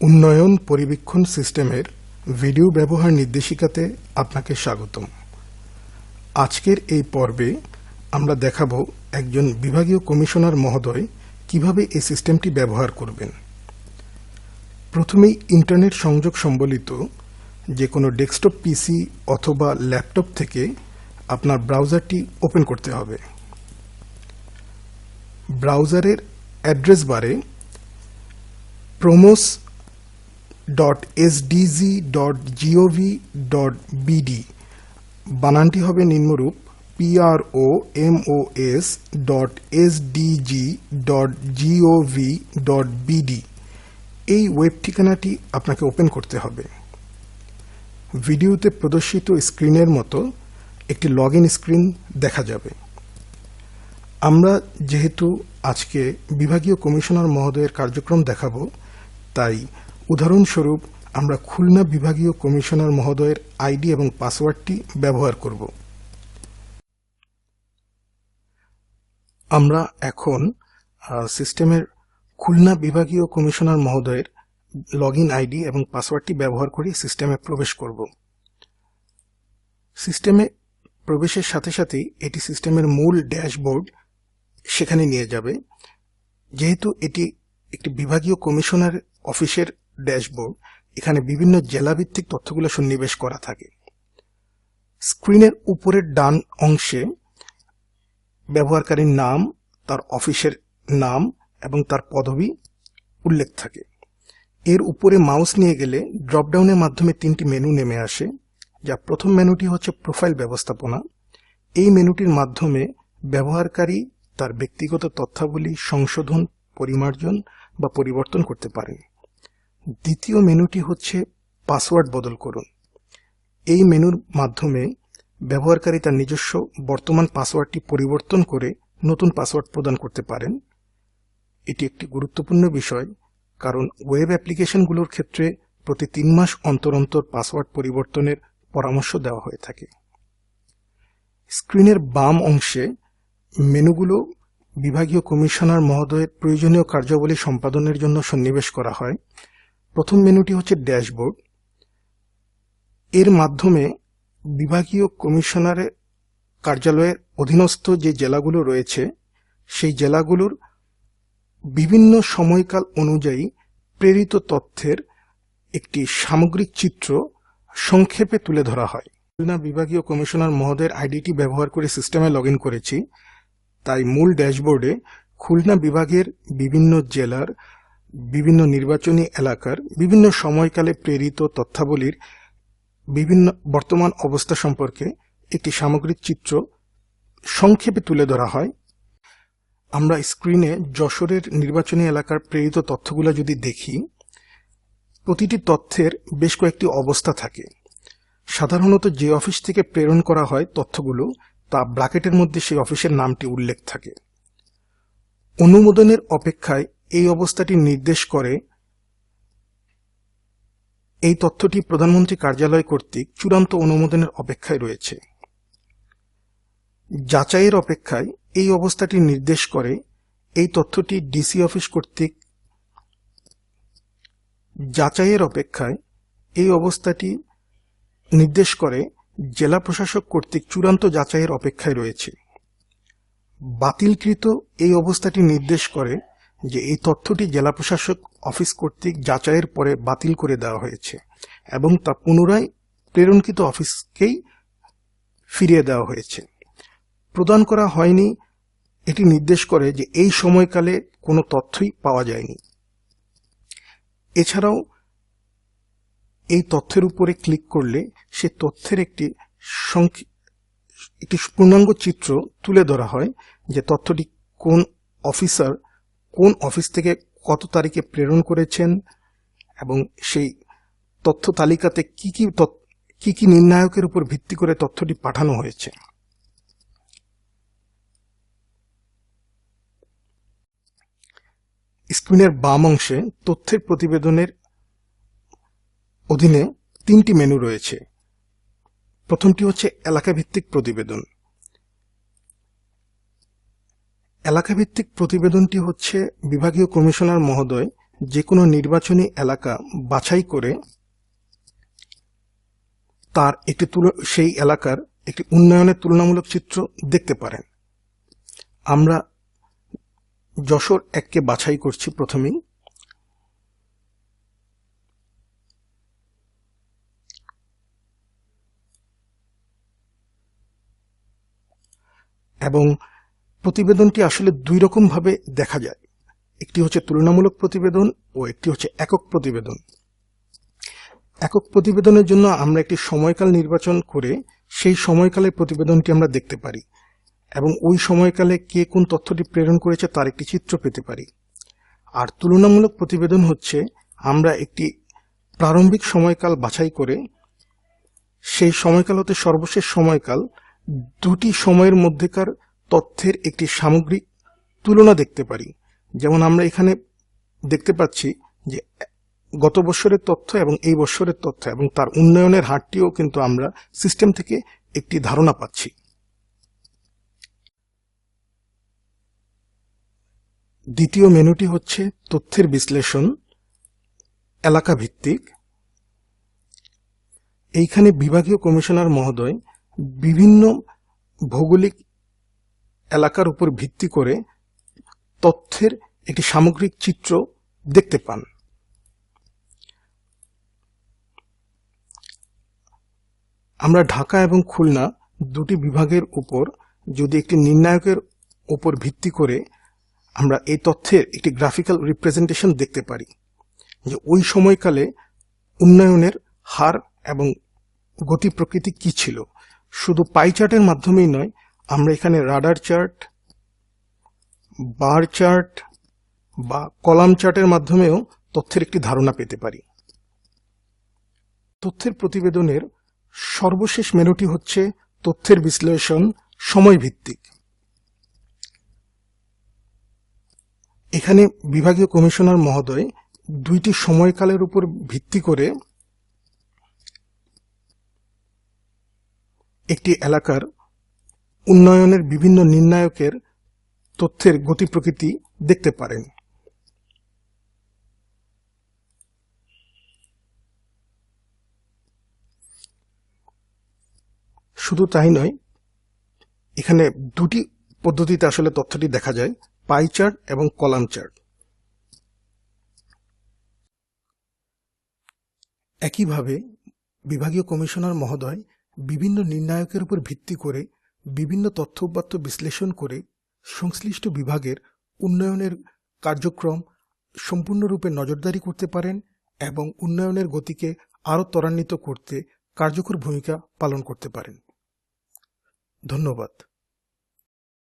উন্নয়ন পরিবীক্ষণ সিস্টেমের ভিডিও ব্যবহার নির্দেশিকাতে আপনাকে স্বাগতম। আজকের এই পর্বে আমরা দেখাব একজন বিভাগীয় কমিশনার মহোদয় কীভাবে এই সিস্টেমটি ব্যবহার করবেন। প্রথমেই ইন্টারনেট সংযোগ সম্বলিত যে কোনো ডেস্কটপ পিসি অথবা ল্যাপটপ থেকে আপনার ব্রাউজারটি ওপেন করতে হবে। ব্রাউজারের অ্যাড্রেস বারে promos dot SDG dot GOV dot BD বানানটি হবে নিম্নরূপ PRO MO S dot SDG dot GOV dot BD এই ওয়েব ঠিকানাটি আপনাকে ওপেন করতে হবে। ভিডিওতে প্রদর্শিত স্ক্রিনের মতো একটি লগ স্ক্রিন দেখা যাবে। আমরা যেহেতু আজকে বিভাগীয় কমিশনার মহোদয়ের কার্যক্রম দেখাবো, তাই উদাহরণস্বরূপ, আমরা খুলনা বিভাগীয় কমিশনার মহোদয়ের আইডি এবং পাসওয়ার্ডটি ব্যবহার করব। আমরা এখন সিস্টেমের খুলনা বিভাগীয় কমিশনার মহোদয়ের লগ আইডি এবং পাসওয়ার্ডটি ব্যবহার করে সিস্টেমে প্রবেশ করব। সিস্টেমে প্রবেশের সাথে সাথেই এটি সিস্টেমের মূল ড্যাশবোর্ড সেখানে নিয়ে যাবে। যেহেতু এটি একটি বিভাগীয় কমিশনার অফিসের ড্যাশবোর্ড এখানে বিভিন্ন জেলাভিত্তিক তথ্যগুলো সন্নিবেশ করা থাকে। স্ক্রিনের উপরের ডান অংশে ব্যবহারকারীর নাম, তার অফিসের নাম এবং তার পদবি উল্লেখ থাকে। এর উপরে মাউস নিয়ে গেলে ড্রপডাউনের মাধ্যমে তিনটি মেনু নেমে আসে, যা প্রথম মেনুটি হচ্ছে প্রোফাইল ব্যবস্থাপনা। এই মেনুটির মাধ্যমে ব্যবহারকারী তার ব্যক্তিগত তথ্যাবলী সংশোধন, পরিমার্জন বা পরিবর্তন করতে পারেন দ্বিতীয় মেনুটি হচ্ছে পাসওয়ার্ড বদল করুন। এই মেনুর মাধ্যমে ব্যবহারকারী তার নিজস্ব বর্তমান পাসওয়ার্ডটি পরিবর্তন করে নতুন পাসওয়ার্ড প্রদান করতে পারেন। এটি একটি গুরুত্বপূর্ণ বিষয়, কারণ ওয়েব অ্যাপ্লিকেশনগুলোর ক্ষেত্রে প্রতি তিন মাস অন্তর অন্তর পাসওয়ার্ড পরিবর্তনের পরামর্শ দেওয়া হয়ে থাকে। স্ক্রিনের বাম অংশে মেনুগুলো বিভাগীয় কমিশনার মহোদয়ের প্রয়োজনীয় কার্যাবলী সম্পাদনের জন্য সন্নিবেশ করা হয়। প্রথম মেনুটি হচ্ছে ড্যাশবোর্ড। এর মাধ্যমে বিভাগীয় কমিশনারের কার্যালয়ের অধীনস্থ যে জেলাগুলো রয়েছে, সেই জেলাগুলোর বিভিন্ন সময়কাল অনুযায়ী প্রেরিত তথ্যের একটি সামগ্রিক চিত্র সংক্ষেপে তুলে ধরা হয়। খুলনা বিভাগীয় কমিশনার মহোদয়ের আইডিটি ব্যবহার করে সিস্টেমে লগ করেছি। তাই মূল ড্যাশবোর্ডে খুলনা বিভাগের বিভিন্ন জেলার বিভিন্ন নির্বাচনী এলাকার বিভিন্ন সময়কালে প্রেরিত তথ্যাবলীর বিভিন্ন বর্তমান অবস্থা সম্পর্কে একটি সামগ্রিক চিত্র সংক্ষেপে তুলে ধরা হয়। আমরা স্ক্রিনে যশোরের নির্বাচনী এলাকার প্রেরিত তথ্যগুলো যদি দেখি, প্রতিটি তথ্যের বেশ কয়েকটি অবস্থা থাকে। সাধারণত যে অফিস থেকে প্রেরণ করা হয় তথ্যগুলো, তা ব্রাকেটের মধ্যে সেই অফিসের নামটি উল্লেখ থাকে। অনুমোদনের অপেক্ষায় এই অবস্থাটি নির্দেশ করে, এই তথ্যটি প্রধানমন্ত্রী কার্যালয় কর্তৃক চূড়ান্ত অনুমোদনের অপেক্ষায় রয়েছে। যাচাইয়ের অপেক্ষায় এই অবস্থাটি নির্দেশ করে, এই তথ্যটি ডিসি অফিস কর্তৃক যাচাইয়ের অপেক্ষায় এই অবস্থাটি নির্দেশ করে, জেলা প্রশাসক কর্তৃক চূড়ান্ত যাচাইয়ের অপেক্ষায় রয়েছে। বাতিলকৃত এই অবস্থাটি নির্দেশ করে যে এই তথ্যটি জেলা প্রশাসক অফিস কর্তৃক যাচাইয়ের পরে বাতিল করে দেওয়া হয়েছে এবং তা পুনরায় প্রেরণকৃত অফিসকেই ফিরিয়ে দেওয়া হয়েছে। প্রদান করা হয়নি, এটি নির্দেশ করে যে এই সময়কালে কোনো তথ্যই পাওয়া যায়নি। এছাড়াও এই তথ্যের উপরে ক্লিক করলে সে তথ্যের একটি একটি পূর্ণাঙ্গ চিত্র তুলে ধরা হয় যে তথ্যটি কোন অফিসার কোন অফিস থেকে কত তারিখে প্রেরণ করেছেন এবং সেই তথ্য তালিকাতে কি কি কি কি নির্ণায়কের উপর ভিত্তি করে তথ্যটি পাঠানো হয়েছে? স্ক্রিনের বাম অংশে তথ্যের প্রতিবেদনের অধীনে তিনটি মেনু রয়েছে। প্রথমটি হচ্ছে এলাকাভিত্তিক প্রতিবেদন। এলাকাভিত্তিক প্রতিবেদনটি হচ্ছে বিভাগীয় কমিশনার মহোদয় যে কোনো নির্বাচনী এলাকা বাছাই করে তার একটি সেই এলাকার একটি উন্নয়নের তুলনামূলক চিত্র দেখতে পারেন। আমরা যশোর এককে বাছাই করছি প্রথমেই। এবং প্রতিবেদনটি আসলে দুই রকম ভাবে দেখা যায়। একটি হচ্ছে তুলনামূলক প্রতিবেদন ও একটি হচ্ছে একক প্রতিবেদন। একক প্রতিবেদনের জন্য আমরা একটি সময়কাল নির্বাচন করে সেই সময়কালের প্রতিবেদনটি আমরা দেখতে পারি এবং ওই সময়কালে কে কোন তথ্যটি প্রেরণ করেছে তার একটি চিত্র পেতে পারি। আর তুলনামূলক প্রতিবেদন হচ্ছে আমরা একটি প্রারম্ভিক সময়কাল বাছাই করে সেই সময়কাল হতে সর্বশেষ সময়কাল দুটি সময়ের মধ্যেকার তথ্যের একটি সামগ্রিক তুলনা দেখতে পারি। যেমন আমরা এখানে দেখতে পাচ্ছি যে গত বছরের তথ্য এবং এই বছরের তথ্য এবং তার উন্নয়নের হারটিও কিন্তু আমরা সিস্টেম থেকে একটি ধারণা পাচ্ছি। দ্বিতীয় মেনুটি হচ্ছে তথ্যের বিশ্লেষণ এলাকা ভিত্তিক এইখানে বিভাগীয় কমিশনার মহোদয় বিভিন্ন ভৌগোলিক এলাকার উপর ভিত্তি করে তথ্যের একটি সামগ্রিক চিত্র দেখতে পান। আমরা ঢাকা এবং খুলনা দুটি বিভাগের উপর যদি একটি নির্ণায়কের উপর ভিত্তি করে আমরা এই তথ্যের একটি গ্রাফিক্যাল রিপ্রেজেন্টেশন দেখতে পারি যে ওই সময়কালে উন্নয়নের হার এবং গতি প্রকৃতি কি ছিল। শুধু পাইচার্টের মাধ্যমেই নয় আমরা এখানে রাডার চার্ট, বার চার্ট বা কলাম চার্টের মাধ্যমেও তথ্যের একটি ধারণা পেতে পারি। তথ্যের প্রতিবেদনের সর্বশেষ মেনুটি হচ্ছে তথ্যের বিশ্লেষণ সময় ভিত্তিক এখানে বিভাগীয় কমিশনার মহোদয় দুইটি সময়কালের উপর ভিত্তি করে একটি এলাকার উন্নয়নের বিভিন্ন নির্ণায়কের তথ্যের গতি প্রকৃতি দেখতে পারেন। শুধু তাই নয়, এখানে দুটি পদ্ধতিতে আসলে তথ্যটি দেখা যায়, পাই চার্ট এবং কলাম চার্ট। একইভাবে বিভাগীয় কমিশনার মহোদয় বিভিন্ন নির্ণায়কের উপর ভিত্তি করে বিভিন্ন তথ্য উপাত্ত বিশ্লেষণ করে সংশ্লিষ্ট বিভাগের উন্নয়নের কার্যক্রম সম্পূর্ণরূপে নজরদারি করতে পারেন এবং উন্নয়নের গতিকে আরও ত্বরান্বিত করতে কার্যকর ভূমিকা পালন করতে পারেন। ধন্যবাদ।